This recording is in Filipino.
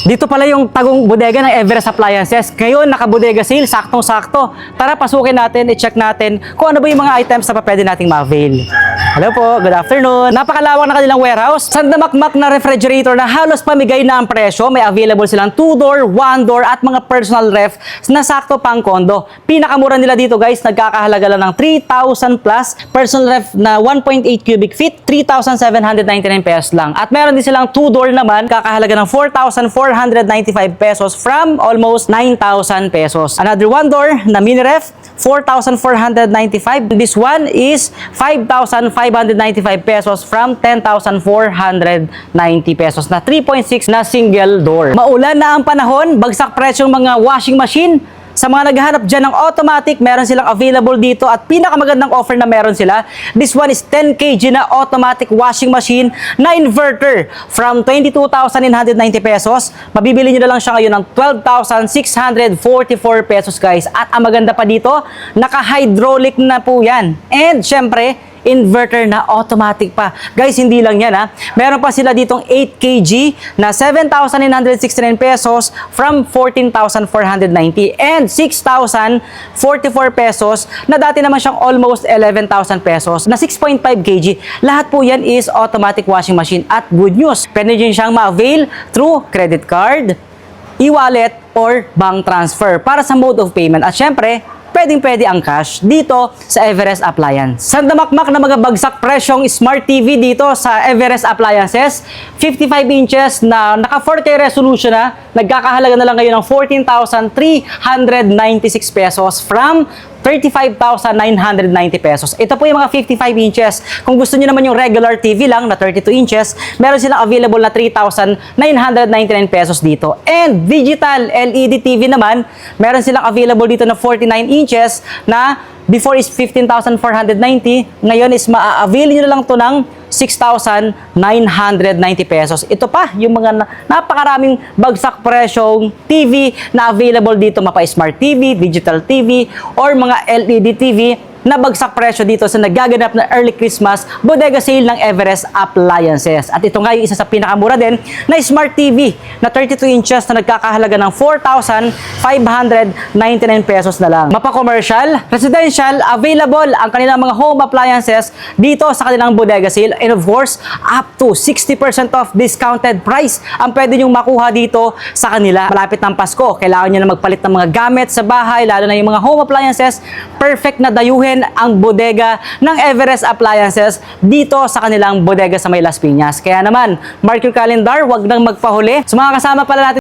Dito pala yung tagong bodega ng Everest Appliances. Ngayon, naka-bodega sale, saktong-sakto. Tara, pasukin natin, i-check natin kung ano ba yung mga items na pa pwede nating ma-avail. Hello po, good afternoon. Napakalawak na kanilang warehouse. Sandamakmak na refrigerator na halos pamigay na ang presyo. May available silang 2-door, 1-door at mga personal ref na sakto pang kondo. Pinakamura nila dito guys, nagkakahalaga lang ng 3,000 plus. Personal ref na 1.8 cubic feet, 3,799 pesos lang. At meron din silang 2-door naman, kakahalaga ng 4,495 pesos from almost 9,000 pesos. Another 1-door na mini ref, 4,495. This one is 5,595 pesos from 10,490 pesos na 3.6 na single door. Maulan na ang panahon, bagsak presyong mga washing machine. Sa mga naghahanap dyan ng automatic, meron silang available dito at pinakamagandang offer na meron sila. This one is 10 kg na automatic washing machine na inverter from 22,990 pesos. Mabibili nyo na lang siya ngayon ng 12,644 pesos guys. At ang maganda pa dito, naka-hydraulic na po yan. And syempre, inverter na automatic pa. Guys, hindi lang yan ha. Meron pa sila ditong 8 kg na 7,969 pesos from 14,490 and 6,044 pesos na dati naman siyang almost 11,000 pesos na 6.5 kg. Lahat po yan is automatic washing machine at good news. Pwede din siyang ma-avail through credit card, e-wallet, or bank transfer para sa mode of payment. At syempre, pwedeng-pwede ang cash dito sa Everest Appliance. Sandamakmak na mga bagsak presyong Smart TV dito sa Everest Appliances. 55 inches na naka 4K resolution na, nagkakahalaga na lang ngayon ng 14,396 pesos from 35,990 pesos. Ito po yung mga 55 inches. Kung gusto niyo naman yung regular TV lang na 32 inches, meron silang available na 3,999 pesos dito. And digital LED TV naman, meron silang available dito na 49 inches na before is 15,490, ngayon is maa-avail nyo na lang to ng 6,990 pesos. Ito pa, yung mga na- napakaraming bagsak presyong TV na available dito, mapa Smart TV, Digital TV, or mga LED TV na bagsak presyo dito sa nagaganap na early Christmas bodega sale ng Everest Appliances. At ito nga yung isa sa pinakamura din na Smart TV na 32 inches na nagkakahalaga ng 4,599 pesos na lang. Mapa-commercial, residential, available ang kanilang mga home appliances dito sa kanilang bodega sale and of course, up to 60% off discounted price ang pwede nyong makuha dito sa kanila. Malapit ng Pasko, kailangan nyo na magpalit ng mga gamit sa bahay, lalo na yung mga home appliances, perfect na dayuhin ang bodega ng Everest Appliances dito sa kanilang bodega sa May Las Piñas. Kaya naman, mark your calendar, wag nang magpahuli. Sa mga kasama pala natin